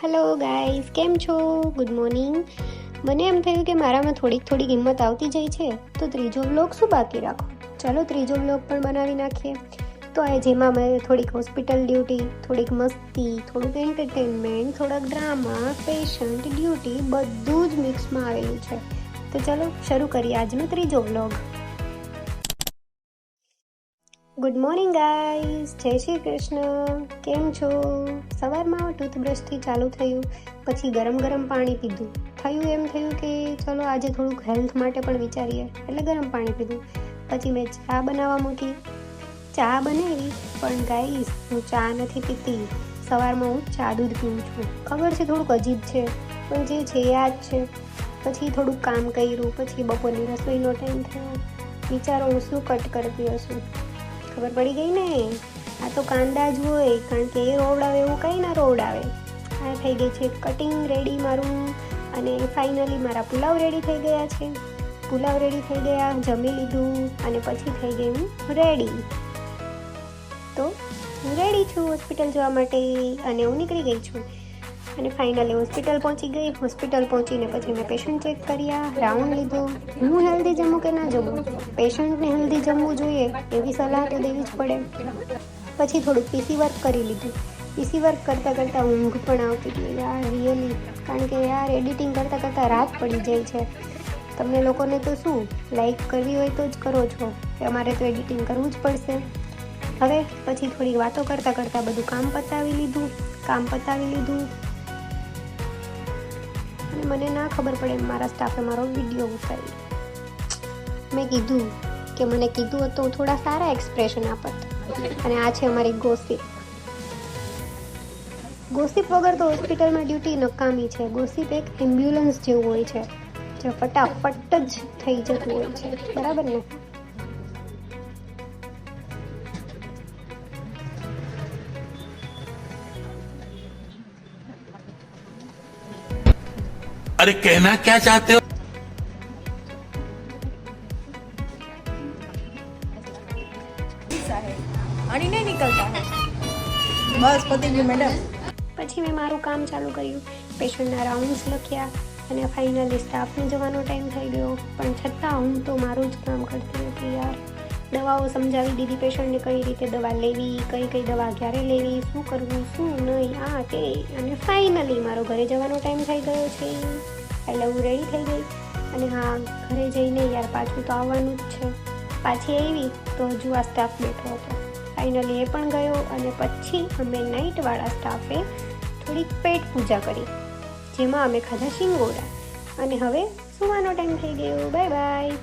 Hello guys કેમ છો? Good morning મને એમ થયું કે મારામાં થોડીક થોડીક હિંમત આવતી જાય છે, તો ત્રીજો વ્લોગ શું બાકી રાખો? ચાલો ત્રીજો વ્લોગ પણ બનાવી નાખીએ. તો આ જેમાં મેં થોડીક હોસ્પિટલ ડ્યુટી થોડીક મસ્તી, થોડુંક એન્ટરટેનમેન્ટ થોડાક ડ્રામા પેશન્ટ ડ્યુટી બધું જ મિક્સમાં આવેલું છે. તો ચાલો શરૂ કરીએ આજનો ત્રીજો વ્લોગ ગુડ મોર્નિંગ ગાઈઝ જય શ્રી કૃષ્ણ. કેમ છો? સવારમાં ટૂથબ્રશથી ચાલુ થયું, પછી ગરમ ગરમ પાણી પીધું. થયું એમ થયું કે ચલો આજે થોડુંક હેલ્થ માટે પણ વિચારીએ, એટલે ગરમ પાણી પીધું. પછી મેં ચા બનાવવા મૂકી. ચા બનાવી, પણ ગાઈઝ હું ચા નથી પીતી. સવારમાં હું ચા દૂધ પીવું છું. ખબર છે થોડુંક અજીબ છે, પણ જે છે જ છે. પછી થોડુંક કામ કર્યું, પછી બપોરની રસોઈનો ટાઈમ થયો. વિચારો હું શું કટ કરતી હશું? ખબર પડી ગઈ ને? આ તો કાંદા જ હોય, કારણ કે એ રોવડાવે એવું કંઈ ના રોવડાવે આ થઈ ગઈ છે કટિંગ રેડી મારું, અને ફાઇનલી મારા પુલાવ રેડી થઈ ગયા છે. પુલાવ રેડી થઈ ગયા, જમી લીધું, અને પછી થઈ ગઈ હું રેડી તો હું રેડી છું હોસ્પિટલ જવા માટે, અને હું નીકળી ગઈ છું. અને ફાઇનલી હોસ્પિટલ પહોંચી ગઈ. હોસ્પિટલ પહોંચીને પછી મેં પેશન્ટ ચેક કર્યા, રાઉન્ડ લીધો. હું હેલ્ધી જમું કે ના જમું? પેશન્ટને હેલ્ધી જમવું જોઈએ, એવી સલાહ તો દેવી જ પડે. પછી થોડુંક પીસી વર્ક કરી લીધું. પીસી વર્ક કરતાં કરતાં ઊંઘ પણ આવતી હતી યાર રિયલી કારણ કે યાર એડિટિંગ કરતાં કરતાં રાત પડી જાય છે. તમને લોકોને તો શું લાઈક કરવી હોય તો જ કરો છો. અમારે તો એડિટિંગ કરવું જ પડશે. હવે પછી થોડી વાતો કરતાં કરતાં બધું કામ પતાવી લીધું. કામ પતાવી લીધું. મને ના ખબર પડે મારા સ્ટાફે મારો વીડિયો ઉતાર્યો મેં કીધું કે મને કીધું હતું, હું થોડા સારા એક્સપ્રેશન આપત. અને આ છે અમારી ગોસીપ. ગોસીપ વગર તો હોસ્પિટલમાં ડ્યુટી નકામી છે. ગોસીપ એક એમ્બ્યુલન્સ જેવું હોય છે, જે ફટાફટ જ થઈ જતું હોય છે. બરાબર ને? अरे कहना क्या चाहते हो? નહીં નીકળતા બસ પતી ગયું મેડમ પછી મેં મારું કામ ચાલુ કર્યું. પેશન્ટના રાઉન્ડ્સ લખ્યા અને ફાઇનલી સ્ટાફને જવાનો ટાઈમ થઈ ગયો. પણ છતાં હું તો મારું જ કામ કરતી નથી યાર. દવાઓ સમજાવી દીધી, પેશન્ટને કઈ રીતે દવા લેવી, કઈ કઈ દવા ક્યારે લેવી, શું કરવું, શું નહીં, આ તે. અને ફાઇનલી મારો ઘરે જવાનો ટાઈમ થઈ ગયો છે. એટલે હું રેડી થઈ ગઈ અને હા, ઘરે જઈને યાર પાછું તો આવવાનું જ છે. પાછી આવી તો હજુ આ સ્ટાફ બેઠો હતો. ફાઇનલી એ પણ ગયો અને પછી અમે નાઇટવાળા સ્ટાફે થોડીક પેટ પૂજા કરી, જેમાં અમે ખાધા શિંગોડા. અને હવે સુવાનો ટાઈમ થઈ ગયો. Bye bye